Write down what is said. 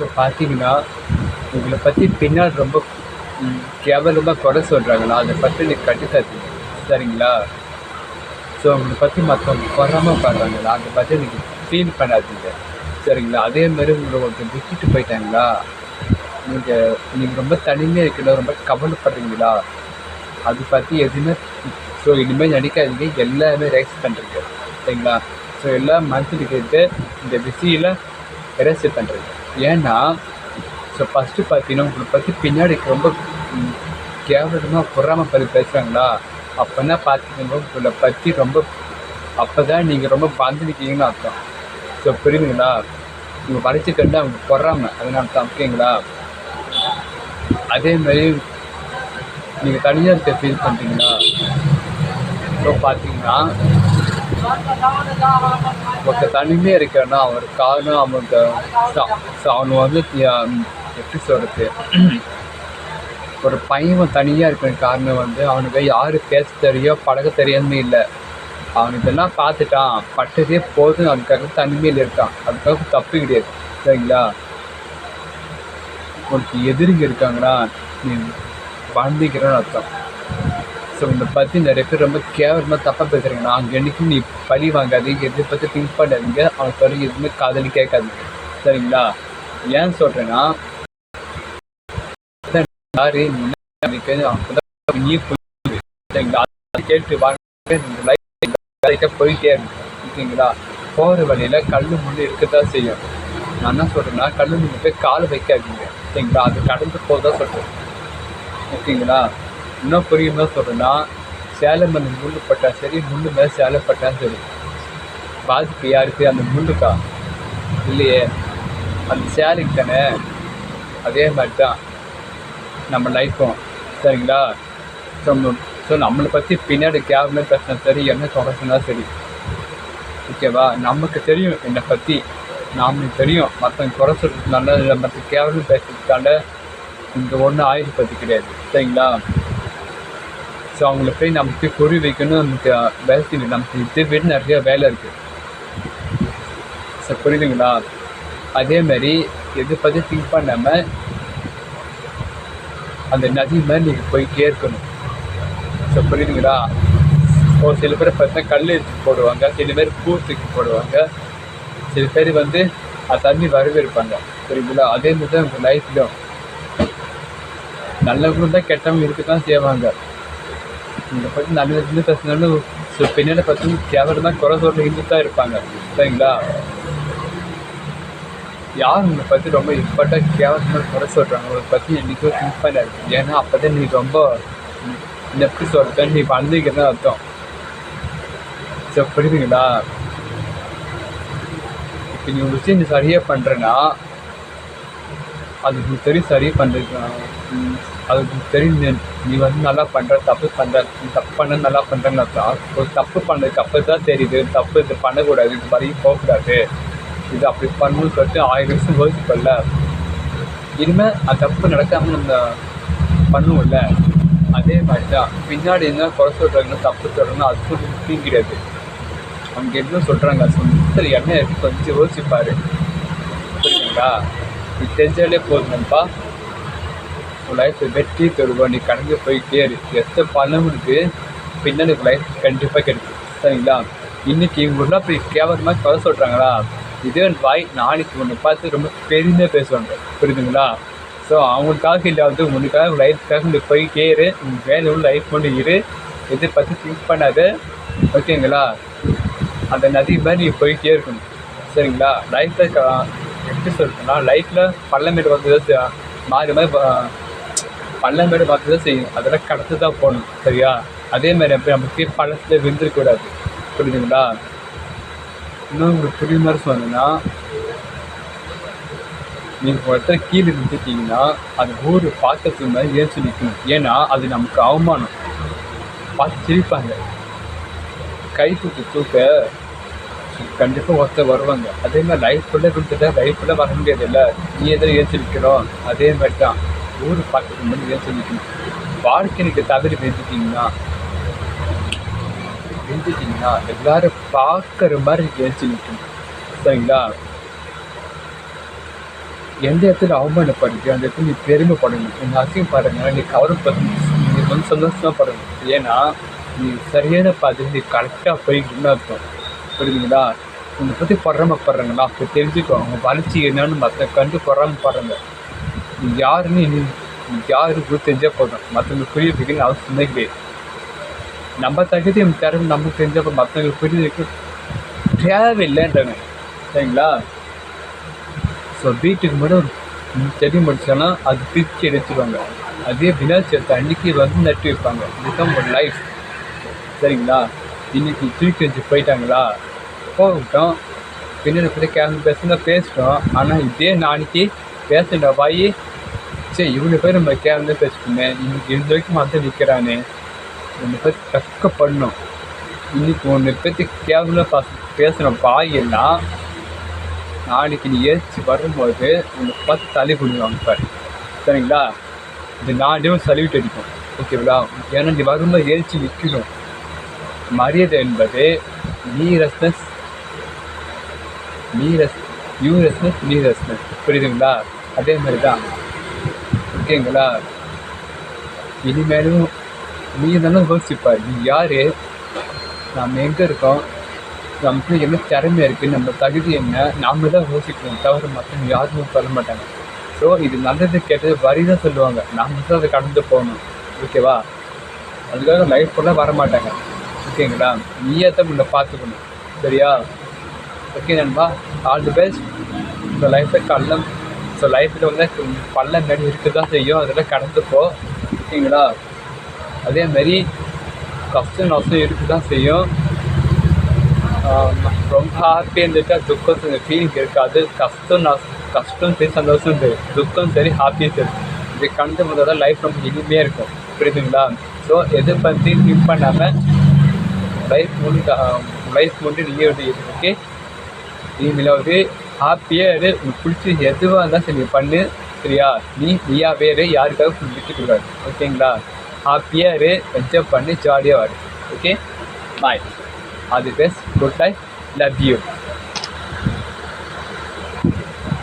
So பார்த்தீங்கன்னா உங்களை பற்றி பின்னாடி ரொம்ப கேவலமாக குறை சொல்கிறாங்களா அதை பற்றி நீ கட்டுக்காதீங்க சரிங்களா? ஸோ உங்களை பற்றி மற்றவங்க பொறாமப்படுறாங்களா அதை பற்றி நீங்கள் ஃபீல் பண்ணாதீங்க. சரிங்களா? அதே மாதிரி உங்களை ஒருத்தர் விட்டுட்டு போயிட்டாங்களா? நீங்கள் நீங்கள் ரொம்ப தனிமையாக இருக்கணும் ரொம்ப கவலைப்படுறீங்களா? அது பற்றி எதுவுமே ஸோ இனிமேல் நினைக்காதீங்க. எல்லாமே ரைஸ் பண்ணுறீங்க சரிங்களா? ஸோ எல்லாம் மனசில் கேட்டு இந்த பிஸியில் எரேஸ் பண்ணுறீங்க ஏன்னா ஸோ ஃபஸ்ட்டு பார்த்தீங்கன்னா உங்களை பற்றி பின்னாடி ரொம்ப கேவலமாக பொறாமல் பற்றி பேசுகிறாங்களா அப்போனா பார்த்தீங்கன்னா உங்களை பற்றி ரொம்ப அப்போ தான் நீங்கள் ரொம்ப பந்துருக்கீங்கன்னு அர்த்தம். ஸோ புரியுதுங்களா? நீங்கள் படிச்சுக்கிட்டு அவங்க பொறாமல் அதனால தான் ஓகேங்களா? அதே மாதிரி நீங்கள் தனியாக இருக்க ஃபீல் பண்ணுறீங்களா ஸோ பார்த்தீங்கன்னா ஒருத்தர் தனிமையாக இருக்கான்னா அவர் காரணம் அவங்க அவனு வந்து எப்படி சொல்கிறது ஒரு பையன் தனியாக இருக்கிற காரணம் வந்து அவனுக்கு யார் பேச தெரியும் பழக தெரியாதுமே இல்லை. அவன் இதெல்லாம் பார்த்துட்டான். பட்டதே போதும். அதுக்காக தனிமையில் இருக்கான். அதுக்காக தப்பு கிடையாது. சரிங்களா? உனக்கு எதிரிங்க இருக்காங்கன்னா நீ வாழ்ந்துக்கிறன்னு அர்த்தம். ஸோ இதை பற்றி நிறைய பேர் ரொம்ப கேவலமாக தப்பாக பேசுகிறாங்க நான் என்றைக்கும் நீ பழி வாங்காதீங்க. எதை பற்றி திங்க் பண்ணாதீங்க. அவன் சொல்லி எதுவுமே காதலி கேட்காதீங்க. சரிங்களா? ஏன் சொல்கிறேன்னா யாரு நீ சரிங்களா? கேட்டு வாங்க இந்த லைஃப் போயிட்டே இருக்கு. ஓகேங்களா? போகிற வழியில் கல் முன்னே இருக்க தான் செய்யும். நான் என்ன சொல்கிறேன்னா கல் முன்னே போய் கால் வைக்காதீங்க. சரிங்களா அது கடந்து போதான் சொல்கிறேன் ஓகேங்களா? இன்னும் புரியுமா சொல்கிறேன்னா சேலம் அந்த முள்ளு பட்டா சரி முள்ளு மேலே சேலை பட்டான்னு சரி பாதிப்பு யாருக்கு? அந்த முள்ளுக்கா? இல்லையே. அந்த சேலைக்கு தானே? அதே மாதிரி தான் நம்ம லைஃப்பும் சரிங்களா? ஸோ ஸோ நம்மளை பற்றி பின்னாடி கேவலமே பேசினா சரி என்ன தொடச்சுனா சரி. ஓகேவா? நமக்கு தெரியும் என்னை பற்றி நாமளுக்கு தெரியும். மற்றவங்க குறை சொல்கிறதுனால இல்லை மற்ற கேவலம் பேசுறதுனால இங்கே ஒன்றும் ஆயுத பற்றி கிடையாது. சரிங்களா? ஸோ அவங்கள போய் நமக்கு புரி வைக்கணும் நமக்கு வேலை நமக்கு இதை விட நிறைய வேலை இருக்குது ஸோ புரியுதுங்களா? அதே மாதிரி எதை பற்றி திங்க் பண்ணாமல் அந்த நதி மாதிரி நீங்கள் போய்கிட்டே இருக்கணும். ஸோ புரியுதுங்களா? ஒரு சில பேர் பார்த்தா கல் எடுத்து போடுவாங்க சில பேர் பூ தூக்கி போடுவாங்க. சில பேர் வந்து அது தண்ணி வரவேற்பாங்க புரியுங்களா அதே மாதிரி தான் உங்கள் லைஃப்லையும் நல்லவங்களும் தான் கெட்டவங்க இருக்க தான் செய்வாங்க. இந்த பற்றி நல்லது பேசினாலும் ஸோ பின்னாடி கேவலம் கேவலமாக குறை சொல்கிற இருந்து தான் இருப்பாங்க. சரிங்களா? யார் உங்களை பற்றி ரொம்ப இம்பார்ட்டாக கேவலமாக குறை சொல்கிறாங்க உங்களை பற்றி என்றைக்கும் திங்க் பண்ணாது ஏன்னா அப்போ தான் நீ ரொம்ப ம், எப்படி சொல்கிறேன் நீ வளர்ந்துக்கிறதா அர்த்தம். ஸோ புரியுதுங்களா? இப்போ நீ ஒரு விஷயம் நீ சரியாக பண்ணுறேன்னா அது உங்களுக்கு தெரியும் சரி பண்ணுறதுக்கு அது அதுக்கு தெரியும் நீ- வந்து நல்லா பண்ணுற தப்பு பண்ணுற நீ தப்பு பண்ண நல்லா பண்ணுறேன்னு அர்த்தம் ஒரு தப்பு பண்ண தப்பு தான் தெரியுது தப்பு இது பண்ணக்கூடாது இது மாதிரி போகக்கூடாது. இது அப்படி பண்ணணும்னு சொல்லிட்டு ஆயிரம் வருஷம் யோசிப்பல்ல. இனிமேல் அந்த தப்பு நடக்காமல் நம்ம பண்ணுவோம்ல. அதே மாதிரி தான் பின்னாடி என்ன குறை சொல்கிறாங்க தப்பு சொல்கிறாங்க அதுக்கும் முக்கியம் கிடையாது அவங்க என்ன சொல்கிறாங்க சொல்லி என்ன கொஞ்சம் யோசிப்பார். புரியுங்களா நீ தெரிஞ்சாலே போதும்ப்பா லைஃப் வெற்றி தருவோம் நீ கடந்து போய்கிட்டே இரு. எத்த பணம் இருக்கு பின்னாடி லைஃப் கண்டிப்பாக கிடைக்கும். சரிங்களா? இன்னைக்கு இவங்களாம் இப்படி கேவலமாக குறை சொல்கிறாங்களா இதே வாய் நாளைக்கு ஒன்று பார்த்து ரொம்ப பெருமையாக பேசுவாங்க புரியுதுங்களா? ஸோ அவங்களுக்காக இல்லை இல்லாத உனக்காக லைஃப்காக நீ போய்கிட்டே இரு. உங்கள் வேலை உள்ள லைஃப் கொண்டு இரு. எதை பற்றி திங்க் பண்ணாத ஓகேங்களா? அந்த நதி மாதிரி நீ போய்கிட்டே இருக்கணும். சரிங்களா? லைஃப்பில் எப்படி சொல்றதுன்னா லைஃப்பில் பள்ளமேடு வந்து மாறி மாறி பள்ளமேடு பார்த்து தான் செய்யும் அதெல்லாம் கடத்து தான் போகணும் சரியா? அதே மாதிரி அப்படி நமக்கு பழத்தில் விழுந்துருக்கூடாது புரியுதுங்களா இன்னும் உங்களுக்கு புரிய மாதிரி சொன்னீங்கன்னா நீங்கள் ஒருத்தர் கீழே நிறுத்திட்டீங்கன்னா அது ஊர் பார்க்கறதுக்கு மாதிரி ஏற்றி நிற்கணும் ஏன்னா அது நமக்கு அவமானம். பார்த்து சிரிப்பாங்க. கை தூக்கி தூக்க கண்டிப்பாக ஒருத்தர் வருவாங்க. அதே மாதிரி லைஃப் ஃபுல்லாக கொடுத்துட்டா லைஃப் ஃபுல்லாக வர முடியாது இல்லை நீ எதில் ஏற்றி நிற்கிறோம் அதே மாதிரி தான். ஊர் பார்க்கறதுக்கு முன்னாடி ஏற்றி வாழ்க்கை நீங்கள் தவறி வெந்துட்டீங்கன்னா வெந்துட்டீங்கன்னா எல்லாரும் பார்க்குற மாதிரி ஏற்றி நிற்கணும் சரிங்களா? எந்த இடத்துல அவமானப்படுது அந்த இடத்துல நீ பெருமைப்படணும். நீ அசிங்கப்படுறீங்க நீ கவலைப்படணும். நீ வந்து சந்தோஷமாக படணும் ஏன்னா நீ சரியான பாதையில் நீ கரெக்டாக போய்கிட்டுன்னு அர்த்தம். புரியுதுங்களா உன்னை பற்றி பொறாமப்படுறாங்களா அப்போ தெரிஞ்சுக்கோ. அவங்க வளர்ச்சி என்னன்னு மற்ற கண்டு பொறாமப்படுறாங்க. யாருன்னு நீ தெரிஞ்சால் போதும். மற்றவங்க புரிய வைக்கணும்னு அவசியமே கிடையாது நம்ம தகுதி நம்ம திறமை நமக்கு தெரிஞ்சப்போ மற்றவங்களுக்கு புரிய வைக்க தேவையில்லைன்றாங்க சரிங்களா? ஸோ வீட்டுக்கு மட்டும் செடி முடிச்சோன்னா அது பிரித்து எடுத்துருவாங்க. அதே விநாயகர் அன்னைக்கு வந்து நட்டு வைப்பாங்க. இதுதான் ஒரு லைஃப் சரிங்களா? இன்னைக்கு தூக்கி வச்சு போயிட்டாங்களா? போகட்டும். பின்னாடி கூட கேமரா பேசுனா பேசிட்டோம். ஆனால் இதே நாளைக்கு பேசுகிற வாயி சரி இவனை பேர் நம்ம கேமரா பேசிட்டோமே இன்னைக்கு இந்த வரைக்கும் வந்து நிற்கிறானே நம்ம பேர் தக்க கஷ்டப்படணும் இன்னைக்கு ஒன்று பேர்த்து கேவலம் பா பேசுகிற பாயெல்லாம் நாளைக்கு நீ ஏற்றி வரும்போது உன்னை பார்த்து தலை கொடுவாங்க பாரு. சரிங்களா? இது நானே சல்யூட் அடிக்கும் ஓகேங்களா ஏன்னா நீ வரும்போது ஏறிச்சு நிற்கணும். மரியாதை என்பது நீ ரெஸ்னஸ் நீ ரஸ் யூ ரெஸ்னஸ் நீ புரியுதுங்களா? அதே மாதிரி தான் ஓகேங்களா இனிமேலும் நீ தானே யோசிப்பார் நீ யார்? நாம் எங்கே இருக்கோம்? நமக்கு என்ன திறமை இருக்குது நம்ம தகுதி என்ன? நாம தான் யோசிக்கணும். தவிர மற்ற யாருமே சொல்ல மாட்டாங்க. ஸோ இது நல்லது கேட்டது வரி தான் சொல்லுவாங்க. நாம் தான் அதை கடந்து போகணும். ஓகேவா அதுக்காக லைஃப் ஃபுல்லாக வர மாட்டாங்க. ஓகேங்களா நீயே தான் உன்னை பார்த்துக்கணும். சரியா? ஓகே நண்பா? ஆல் தி பெஸ்ட் இந்த லைஃப்பை கள்ளம். ஸோ லைஃப்பில் வந்து பள்ளம் நடி இருக்க தான் செய்யும். அதெல்லாம் கடந்து ஓகேங்களா? அதே மாதிரி கஷ்டம் நஷ்டம் இருக்க தான் செய்யும். ரொம்ப ஹாப்பியாக இருந்துட்டா துக்கம் ஃபீலிங் இருக்காது. கஷ்டம் கஷ்டம் சரி சந்தோஷம் சரி துக்கம் சரி ஹாப்பியும் சரி இது கண்டு முதல்ல லைஃப் ரொம்ப இனிமையாக இருக்கும். புரியுதுங்களா? ஸோ எதை பற்றி திங்க் பண்ணாமல் லைஃப் முன் லைஃப் முடி நீங்கள் ஓகே நீங்கள ஹாப்பியாக இரு உனக்கு பிடிச்சி எதுவாக இருந்தால் சரி நீ பண்ணு சரியா? நீ நீயா வேறு யாருக்காக விட்டுக்கூடாது ஓகேங்களா? ஹாப்பியாக இரு என்ஜாய் பண்ணி ஜாலியாக வரு ஓகே? பாய் அது best good life love you